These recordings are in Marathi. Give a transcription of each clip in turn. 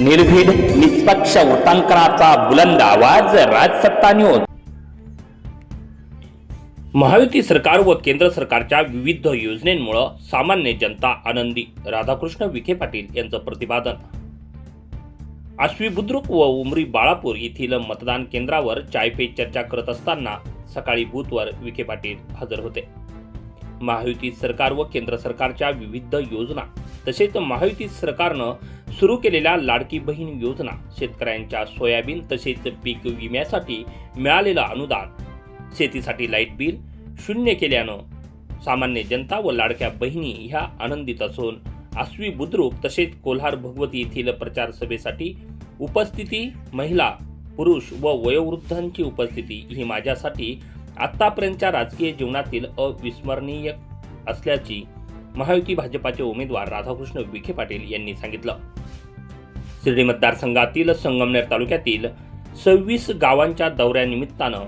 निर्भीड निष्पक्ष वृत्तांकनाचा बुलंद आवाज राजसत्ता न्यूज महायुती सरकार व केंद्र सरकारच्या विविध योजनेमुळं सामान्य जनता आनंदी. राधाकृष्ण विखे पाटील यांचं प्रतिपादन. आश्वी बुद्रुक व उमरी बाळापूर येथील मतदान केंद्रावर चाय पे चर्चा करत असताना सकाळी बूथवर विखे पाटील हजर होते. महायुती सरकार व केंद्र सरकारच्या विविध योजना तसेच महायुती सरकारनं सुरू केलेल्या लाडकी बहीण योजना शेतकऱ्यांच्या सोयाबीन तसेच पीक विम्यासाठी मिळालेलं अनुदान. शेतीसाठी लाइट बिल शून्य केल्यानं सामान्य जनता व लाडक्या बहिणी ह्या आनंदित असून आसवी बुद्रुक तसेच कोल्हार भगवती येथील प्रचार सभेसाठी उपस्थिती महिला पुरुष व वयोवृद्धांची उपस्थिती ही माझ्यासाठी आत्तापर्यंतच्या राजकीय जीवनातील अविस्मरणीय असल्याची महायुती भाजपाचे उमेदवार राधाकृष्ण विखे पाटील यांनी सांगितलं. शिर्डी मतदारसंघातील संगमनेर तालुक्यातील सव्वीस गावांच्या दौऱ्यानिमित्तानं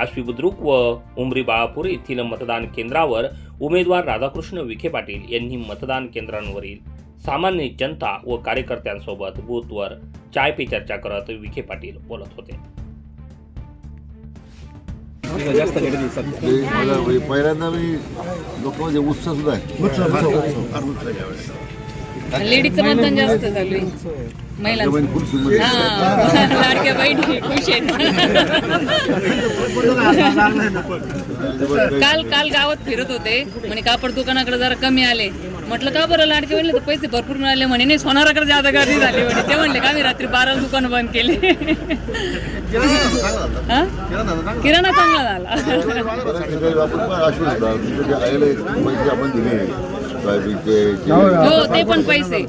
आश्वी बुद्रुक व उमरी बाळापूर येथील मतदान केंद्रावर उमेदवार राधाकृष्ण विखे पाटील यांनी मतदान केंद्रांवरील सामान्य जनता व कार्यकर्त्यांसोबत बूथवर चाय पे चर्चा करत विखे पाटील बोलत होते. म्हणजे पहिल्यांदा मी लोकांमध्ये उत्साह सुद्धा आहे. लेडीजचं मतदान जास्त चालू. आहे. महिलांचं. फुल सुंदर हा लाडक्या बहिणी खुश आहेत. काल काल गावात फिरत होते. म्हणे कापड दुकानाकडे जरा कमी आले. म्हटलं का बरं लाडके बहिणी तर पैसे भरपूर मिळाले? म्हणे नाही सोनाराकडे जादा गर्दी झाली. म्हणे. ते म्हणले का मी रात्री बारा दुकान बंद केले? हा? किराणा चांगला झाला. दिले सोयाबीनचे हो ते पण पैसे.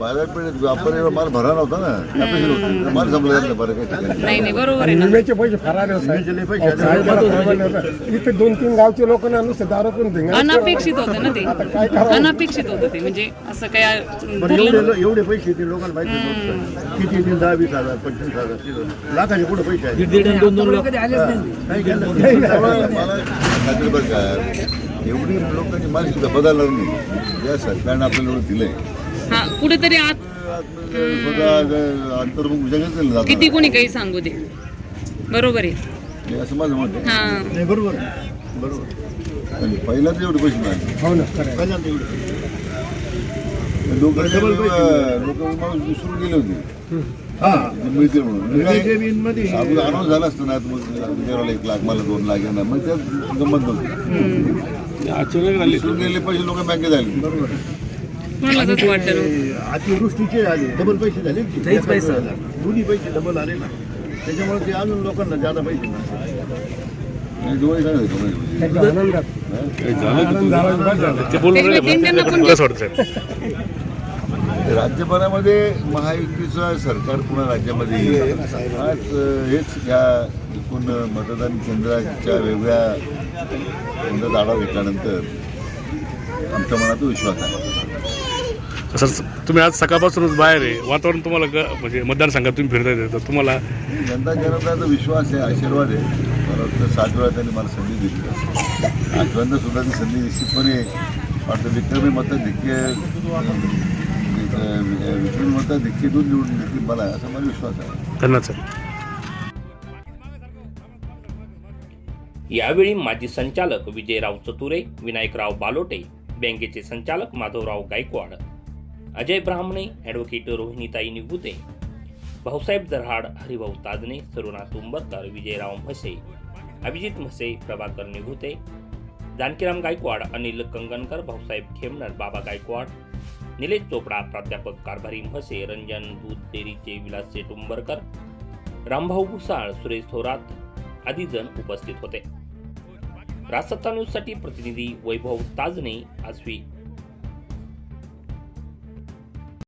बाजारपेठेत व्यापारी माल भरा नव्हता ना. माल संपला जात बरं काही ठिकाणी. नाही नाही बरोबर आहे ना. विम्याचे पैसे फरार इथे दोन तीन गावचे लोक ना नुसते दारू पण अनापेक्षित होतं ना ते. अनापेक्षित होतं ते. म्हणजे असं काय ठरलं एवढे एवढे पैसे ते लोकांना माहिती नव्हतं. किती येतील दहा वीस हजार पंचवीस हजार. लाखाचे कुठे पैसे आहेत? काही केलं नाही. त्यामुळे मला खात्री बरं का. एवढी लोकांची माल सुद्धा बदलणार नाही या सरकारनं आपल्याला एवढं दिलंय. हा कुठेतरी आत स्वतः अंतर्मुख जगत नाही जात. किती कोणी काही सांगू दे. बरोबर आहे. असं माझं मत आहे. हा. नाही, बरोबर आहे. बरोबर. आहे. आणि पहिल्यांदा एवढे पैसे मिळाले. हो ना खरं आहे. पहिल्यांदा एवढे. लोक लोक माणूस विसरून गेले होते. हा. ते म्हणून. अगोदर अनाऊन्स झाला असतं ना मग एक लाख मला दोन लाख येणार. मग त्यात गंमत नव्हती. विसरून गेले पैसे लोक बँकेत आले. मला तसं. ते अतिवृष्टीचे आले डबल पैसे झाले ना ते. दोन्ही पैसे डबल आले ना. त्याच्यामुळे ते अजून लोकांना जादा पैसे मिळाले. आणि डोळे काय होते झाला की झालं. पण राज्यभरामध्ये महायुतीचं सरकार पुन्हा राज्यामध्ये येईल. आज अं, हेच या एकूण मतदान केंद्राच्या वेगळ्या केंद्रात आढावा घेतल्यानंतर आमच्या मनात विश्वास आहे. सर तुम्ही आज सकाळपासूनच बाहेर आहे. वातावरण तुम्हाला ग- म्हणजे मतदारसंघात तुम्ही फिरता येते तर तुम्हाला जनता जनार्दनाचा विश्वास आहे आशीर्वाद आहे. मला सात वेळा त्यांनी मला संधी दिली. आठव्यांदा सुद्धा ती संधी निश्चितपणे वाटतं विक्रमी मतं धिक्के विक्रमी मतं धिक्के देऊन निवडून देतील मला असा मला विश्वास आहे. धन्यवाद सर. यावेळी माजी संचालक विजयराव चतुरे विनायकराव बालोटे बँकेचे संचालक माधवराव गायकवाड अजय ब्राह्मणे ॲडव्होकेट रोहिणीताई निगुते भाऊसाहेब जरहाड हरिभाऊ ताजने सरुणा तुंबरकर विजयराव म्हसे अभिजित म्हसे प्रभाकर निघुते जानकीराम गायकवाड अनिल कंगनकर भाऊसाहेब खेमनर बाबा गायकवाड निलेश चोपडा प्राध्यापक कारभारी म्हसे रंजन दूध डेरीचे विलास टुंबरकर रामभाऊ भुसाळ सुरेश थोरात आदी जण उपस्थित होते. राजसत्ता न्यूजसाठी प्रतिनिधी वैभव ताजने आजवी